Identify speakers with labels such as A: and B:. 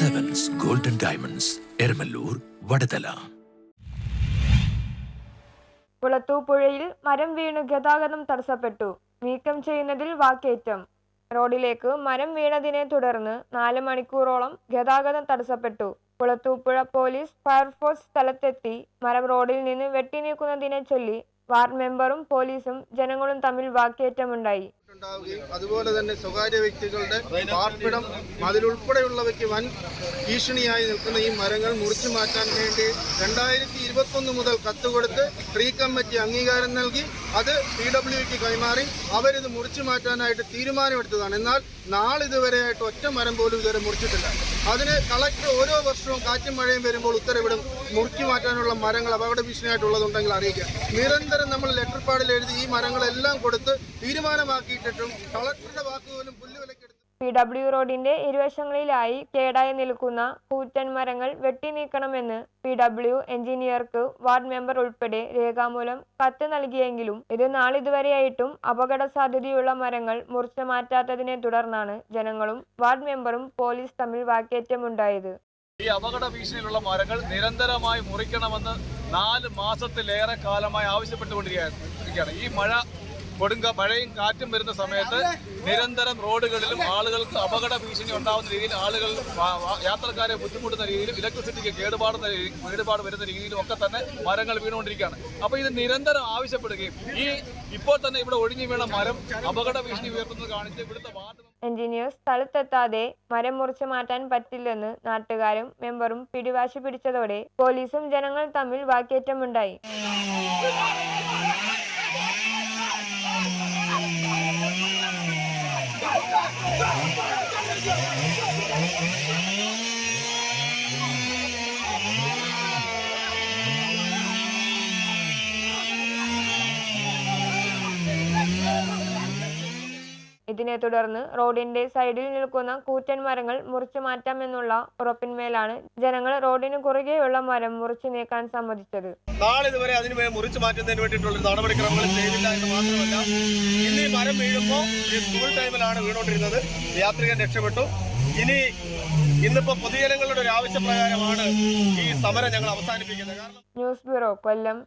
A: Diamonds Eramalloor Vadathala
B: കുളത്തൂപ്പുഴയിൽ മരം വീണ് ഗതാഗതം തടസ്സപ്പെട്ടു. നീക്കം ചെയ്യുന്നതിൽ വാക്കേറ്റം. റോഡിലേക്ക് മരം വീണതിനെ തുടർന്ന് നാല് മണിക്കൂറോളം ഗതാഗതം തടസ്സപ്പെട്ടു. കുളത്തൂപ്പുഴ പോലീസ് ഫയർഫോഴ്സ് സ്ഥലത്തെത്തി മരം റോഡിൽ നിന്ന് വെട്ടിനീക്കുന്നതിനെ ചൊല്ലി വാർഡ് മെമ്പറും പോലീസും ജനങ്ങളും തമ്മിൽ വാക്കേറ്റമുണ്ടായി.
C: ഉണ്ടാവുകയും അതുപോലെ തന്നെ സ്വകാര്യ വ്യക്തികളുടെ പാർപ്പിടം അതിലുൾപ്പെടെയുള്ളവയ്ക്ക് വൻ ഭീഷണിയായി നിൽക്കുന്ന ഈ മരങ്ങൾ മുറിച്ചു മാറ്റാൻ വേണ്ടി രണ്ടായിരത്തി ഇരുപത്തൊന്ന് മുതൽ കത്ത് കൊടുത്ത് ട്രീ കമ്മിറ്റി അംഗീകാരം നൽകി അത് പി ഡബ്ല്യുക്ക് കൈമാറി അവരിത് മുറിച്ചു മാറ്റാനായിട്ട് തീരുമാനമെടുത്തതാണ്. എന്നാൽ നാളിതുവരെയായിട്ട് ഒറ്റ മരം പോലും ഇതുവരെ മുറിച്ചിട്ടില്ല. അതിന് കളക്ടർ ഓരോ വർഷവും കാറ്റും മഴയും വരുമ്പോൾ ഉത്തരവിടും മുറിച്ചു മാറ്റാനുള്ള മരങ്ങൾ അപകട ഭീഷണിയായിട്ടുള്ളതുണ്ടെങ്കിൽ അറിയിക്കാം നിരന്തരം നമ്മൾ ലെറ്റർ പാഡിൽ എഴുതി ഈ മരങ്ങളെല്ലാം കൊടുത്ത് തീരുമാനമാക്കിയിട്ടിട്ടും കളക്ടറുടെ വാക്കുപോലും പുല്ലുവിലക്കെടുത്ത്
B: പി ഡബ്ല്യു റോഡിന്റെ ഇരുവശങ്ങളിലായി കേടായി നിൽക്കുന്ന കൂറ്റൻ മരങ്ങൾ വെട്ടിനീക്കണമെന്ന് പി ഡബ്ല്യു എഞ്ചിനീയർക്ക് വാർഡ് മെമ്പർ ഉൾപ്പെടെ രേഖാമൂലം കത്ത് നൽകിയെങ്കിലും ഇത് നാളിതുവരെയായിട്ടും അപകട സാധ്യതയുള്ള മരങ്ങൾ മുറിച്ചു മാറ്റാത്തതിനെ തുടർന്നാണ് ജനങ്ങളും വാർഡ് മെമ്പറും പോലീസ് തമ്മിൽ വാക്കേറ്റമുണ്ടായത്.
D: ഈ അപകട ഭീഷണിയിലുള്ള മരങ്ങൾ നിരന്തരമായി മുറിക്കണമെന്ന് നാല് മാസത്തിലേറെ കാലമായി ആവശ്യപ്പെട്ടുകൊണ്ടിരിക്കുകയാണ്. ഈ മഴ കൊടുങ്ക മഴയും കാറ്റും വരുന്ന സമയത്ത് നിരന്തരം റോഡുകളിലും ആളുകൾക്ക് അപകട ഭീഷണി ഉണ്ടാകുന്ന രീതിയിൽ ആളുകൾ യാത്രക്കാരെ ബുദ്ധിമുട്ടുന്ന രീതിയിലും ഇലക്ട്രിസിറ്റിക്ക് കേടുപാടുന്ന കേടുപാട് വരുന്ന രീതിയിലും ഒക്കെ തന്നെ മരങ്ങൾ വീണുകൊണ്ടിരിക്കുകയാണ്. അപ്പോൾ ഇത് നിരന്തരം ആവശ്യപ്പെടുകയും ഈ ഇപ്പോൾ തന്നെ ഇവിടെ ഒഴിഞ്ഞു വീണ മരം അപകട ഭീഷണി ഉയർത്തുന്നത് കാണിച്ച് ഇവിടുത്തെ വാർഡ്
B: എഞ്ചിനീയർ സ്ഥലത്തെത്താതെ മരം മുറിച്ചു മാറ്റാൻ പറ്റില്ലെന്ന് നാട്ടുകാരും മെമ്പറും പിടിവാശി പിടിച്ചതോടെ പോലീസും ജനങ്ങൾ തമ്മിൽ വാക്കേറ്റമുണ്ടായി. Thank you. ഇതിനെ തുടർന്ന് റോഡിന്റെ സൈഡിൽ നിൽക്കുന്ന കൂറ്റൻ മരങ്ങൾ മുറിച്ചു മാറ്റാമെന്നുള്ള ഉറപ്പിന്മേലാണ് ജനങ്ങൾ റോഡിന് കുറുകെയുള്ള മരം മുറിച്ചു നീക്കാൻ സമ്മതിച്ചത്.
C: നാളിതുവരെ അതിന് മുറിച്ചു മാറ്റുന്നതിന് വേണ്ടിയിട്ടുള്ള നടപടിക്രമങ്ങൾ ചെയ്തില്ല എന്ന് മാത്രമല്ല ഇന്ന് ഈ മരം വീഴുമ്പോൾ സ്കൂൾ ടൈമിലാണ് വീണോണ്ടിരുന്നത്. യാത്രികൻ രക്ഷപ്പെട്ടു. ഇനി ഇന്നിപ്പോ പൊതുജനങ്ങളുടെ ഒരു ആവശ്യപ്രകാരമാണ് ഈ സമരം ഞങ്ങൾ അവസാനിപ്പിക്കുന്നത്.
B: News bureau Kollam.